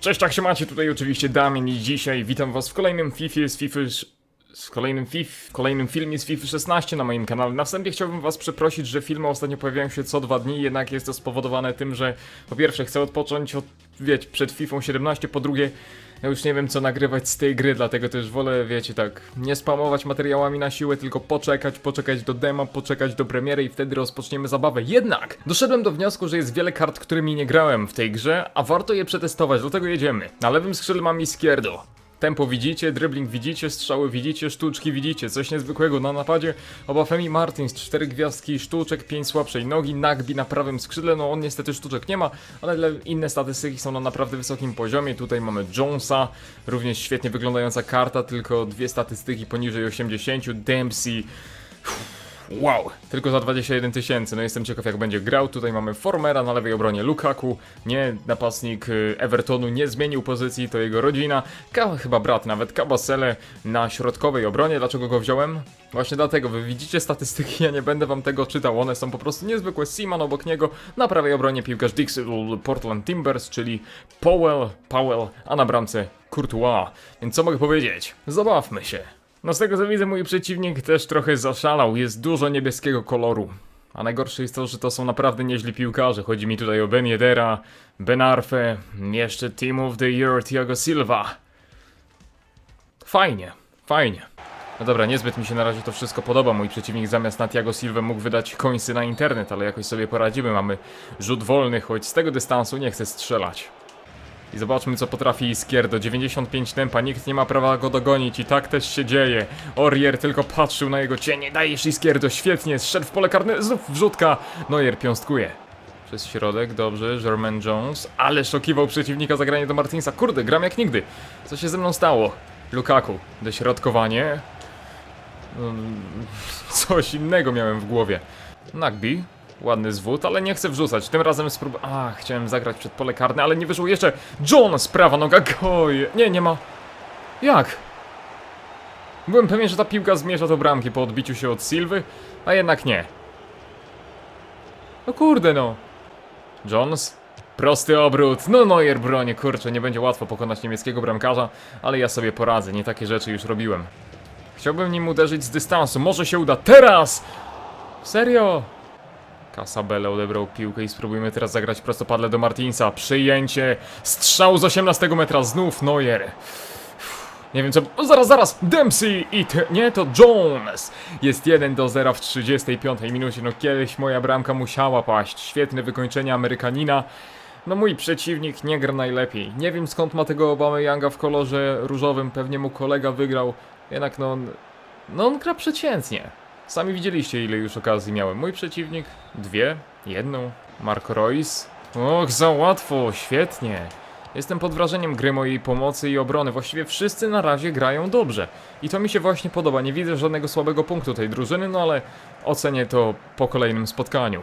Cześć, jak się macie? Tutaj oczywiście Damian i dzisiaj witam was w kolejnym FIFA z FIFA... Z kolejnym, fif, kolejnym filmie z FIFA 16 na moim kanale. Na wstępie chciałbym was przeprosić, że filmy ostatnio pojawiają się co dwa dni, jednak jest to spowodowane tym, że po pierwsze chcę odpocząć od, wiecie, przed FIFA 17, po drugie ja już nie wiem co nagrywać z tej gry, dlatego też wolę, wiecie, tak, nie spamować materiałami na siłę, tylko poczekać, poczekać do dema, poczekać do premiery i wtedy rozpoczniemy zabawę. Jednak doszedłem do wniosku, że jest wiele kart, którymi nie grałem w tej grze, a warto je przetestować, dlatego jedziemy. Na lewym skrzydle mam Iskierdo. Tempo widzicie, dribbling widzicie, strzały widzicie, sztuczki widzicie, coś niezwykłego na napadzie. Obafemi Martins, 4 gwiazdki sztuczek, 5 słabszej nogi, Nagbi na prawym skrzydle, no on niestety sztuczek nie ma, ale inne statystyki są na naprawdę wysokim poziomie. Tutaj mamy Jonesa, również świetnie wyglądająca karta, tylko dwie statystyki poniżej 80, Dempsey. Wow, tylko za 21 tysięcy, no jestem ciekaw jak będzie grał. Tutaj mamy Formera na lewej obronie Lukaku, nie napastnik y, Evertonu nie zmienił pozycji, to jego rodzina, Ka chyba brat nawet, Kabasele na środkowej obronie. Dlaczego go wziąłem? Właśnie dlatego, wy widzicie statystyki, ja nie będę wam tego czytał, one są po prostu niezwykłe. Seaman obok niego, na prawej obronie piłkarz Dixie Portland Timbers, czyli Powell, Powell, a na bramce Courtois. Więc co mogę powiedzieć? Zabawmy się. No z tego co widzę, mój przeciwnik też trochę zaszalał, jest dużo niebieskiego koloru. A najgorsze jest to, że to są naprawdę nieźli piłkarze. Chodzi mi tutaj o Ben Yedera, Ben Arfe, jeszcze Team of the Year Thiago Silva. Fajnie, fajnie. No dobra, niezbyt mi się na razie to wszystko podoba. Mój przeciwnik zamiast na Thiago Silva mógł wydać końsy na internet, ale jakoś sobie poradzimy. Mamy rzut wolny, choć z tego dystansu nie chcę strzelać. I zobaczmy co potrafi Iskierdo. 95 tempa, nikt nie ma prawa go dogonić i tak też się dzieje. Orier tylko patrzył na jego cienie. Dajesz Iskierdo, świetnie, zszedł w pole karne, znów wrzutka. Neuer piąstkuje. Przez środek, dobrze, Jermaine Jones, ale szokiwał przeciwnika zagranie do Martinsa. Kurde, gram jak nigdy. Co się ze mną stało? Lukaku, dośrodkowanie. Mm, Coś innego miałem w głowie. Nagbi, ładny zwód, ale nie chcę wrzucać. Tym razem sprób... A, chciałem zagrać przed pole karne, ale nie wyszło jeszcze. John, prawa noga, goj. Nie, nie ma. Jak? Byłem pewien, że ta piłka zmierza do bramki po odbiciu się od Silwy, a jednak nie. No kurde no. Jones, prosty obrót. No Neuer bronie, kurczę, nie będzie łatwo pokonać niemieckiego bramkarza, ale ja sobie poradzę, nie takie rzeczy już robiłem. Chciałbym nim uderzyć z dystansu, może się uda teraz! Serio? Casabella odebrał piłkę i spróbujmy teraz zagrać prostopadle do Martinsa. Przyjęcie, strzał z 18 metra, znów Neuer. Nie wiem co... Zaraz, zaraz! Dempsey i. Nie, to Jones! Jest 1 do 0 w 35 minucie. No kiedyś moja bramka musiała paść. Świetne wykończenie Amerykanina. No mój przeciwnik nie gra najlepiej. Nie wiem skąd ma tego Obama Younga w kolorze różowym. Pewnie mu kolega wygrał. Jednak no on... No on gra przeciętnie. Sami widzieliście ile już okazji miałem. Mój przeciwnik dwie, jedną. Mark Royce. Och, za łatwo, świetnie. Jestem pod wrażeniem gry mojej pomocy i obrony. Właściwie wszyscy na razie grają dobrze. I to mi się właśnie podoba. Nie widzę żadnego słabego punktu tej drużyny, no ale ocenię to po kolejnym spotkaniu.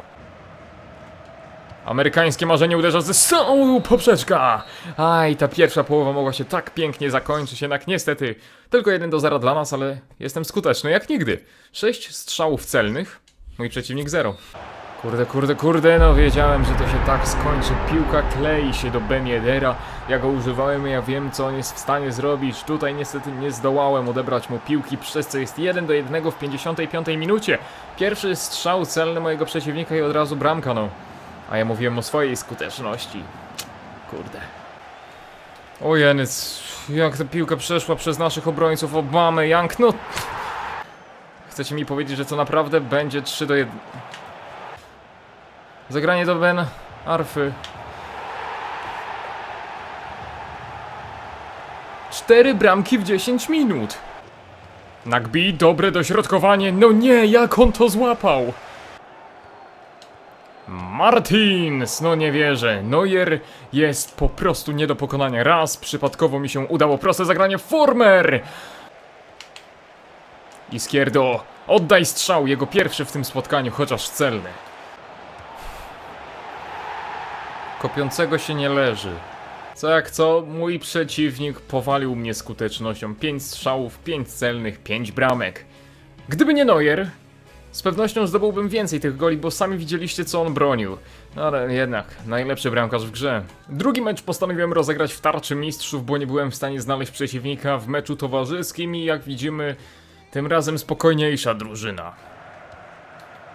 Amerykańskie marzenie uderza ze są poprzeczka! Aj, ta pierwsza połowa mogła się tak pięknie zakończyć, jednak niestety tylko 1 do 0 dla nas, ale jestem skuteczny jak nigdy. 6 strzałów celnych, mój przeciwnik 0. Kurde, kurde, kurde, no wiedziałem, że to się tak skończy. Piłka klei się do Ben Yedera. Ja go używałem ja wiem, co on jest w stanie zrobić. Tutaj niestety nie zdołałem odebrać mu piłki, przez co jest 1 do 1 w 55 minucie. Pierwszy strzał celny mojego przeciwnika i od razu bramka, no. A ja mówiłem o swojej skuteczności. Kurde. O Jeniec, jak ta piłka przeszła przez naszych obrońców Obamy, Young, no... Chcecie mi powiedzieć, że to naprawdę będzie 3 do 1... Zagranie do Ben Arfy. Cztery bramki w 10 minut. Nagbi, dobre dośrodkowanie. No nie, jak on to złapał? Martins! No nie wierzę. Neuer jest po prostu nie do pokonania. Raz przypadkowo mi się udało proste zagranie. Former! Iskierdo, oddaj strzał. Jego pierwszy w tym spotkaniu, chociaż celny. Kopiącego się nie leży. Co jak co, mój przeciwnik powalił mnie skutecznością. 5 strzałów, 5 celnych, 5 bramek. Gdyby nie Neuer, Z pewnością zdobyłbym więcej tych goli, bo sami widzieliście co on bronił. No ale jednak, najlepszy bramkarz w grze. Drugi mecz postanowiłem rozegrać w tarczy mistrzów, bo nie byłem w stanie znaleźć przeciwnika w meczu towarzyskim i jak widzimy, tym razem spokojniejsza drużyna.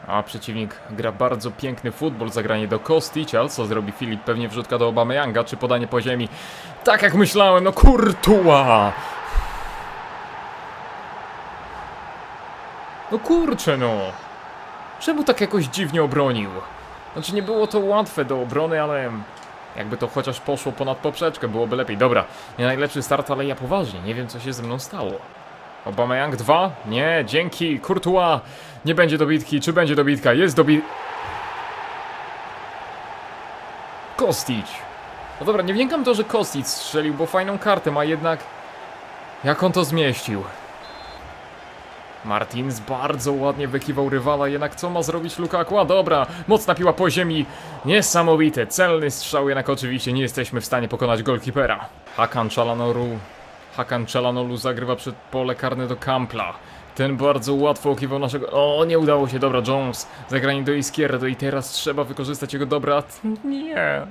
A przeciwnik gra bardzo piękny futbol, zagranie do Kosticia, co zrobi Filip, pewnie wrzutka do Obameyanga, czy podanie po ziemi. Tak jak myślałem, no kurtua! No kurczę no! Czemu tak jakoś dziwnie obronił? Znaczy nie było to łatwe do obrony, ale jakby to chociaż poszło ponad poprzeczkę, byłoby lepiej. Dobra, nie najlepszy start, ale ja poważnie, nie wiem co się ze mną stało. Obameyang 2? Nie, dzięki, Courtois! Nie będzie dobitki, czy będzie dobitka? Jest dobit... Kostić! No dobra, nie wnikam to, że Kostić strzelił, bo fajną kartę ma jednak... Jak on to zmieścił? Martins bardzo ładnie wykiwał rywala, jednak co ma zrobić Lukaku? A dobra, mocna piła po ziemi, niesamowite, celny strzał, jednak oczywiście nie jesteśmy w stanie pokonać golkipera. Hakan Çalhanoğlu, Hakan Çalhanoğlu zagrywa przed pole karne do Kampla. Ten bardzo łatwo okiwał naszego... O, nie udało się, dobra, Jones, zagranie do Izquierdo i teraz trzeba wykorzystać jego dobra... Nie...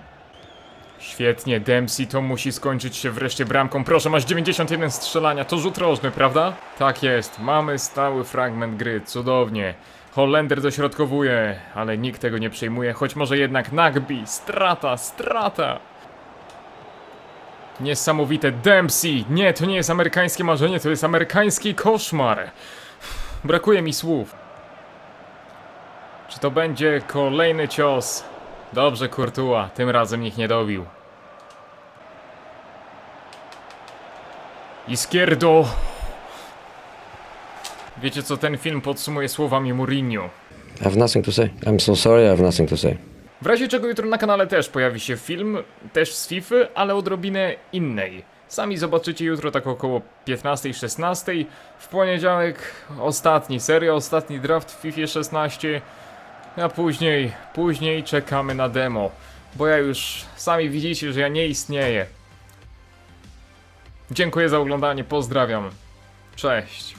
Świetnie, Dempsey to musi skończyć się wreszcie bramką. Proszę, masz 91 strzelania, to rzut rożny, prawda? Tak jest, mamy stały fragment gry, cudownie. Holender dośrodkowuje, ale nikt tego nie przejmuje, choć może jednak Nagby, strata, strata. Niesamowite, Dempsey! Nie, to nie jest amerykańskie marzenie, to jest amerykański koszmar. Brakuje mi słów. Czy to będzie kolejny cios? Dobrze, Courtois, tym razem nikt nie dobił. Izquierdo! Wiecie co, ten film podsumuje słowami Mourinho. I have nothing to say. I'm so sorry, I have nothing to say. W razie czego jutro na kanale też pojawi się film, też z FIFA, ale odrobinę innej. Sami zobaczycie jutro tak około 15-16. W poniedziałek ostatni seria, ostatni draft w FIFA 16. A później, później czekamy na demo. Bo ja już sami widzicie, że ja nie istnieję. Dziękuję za oglądanie, pozdrawiam. Cześć.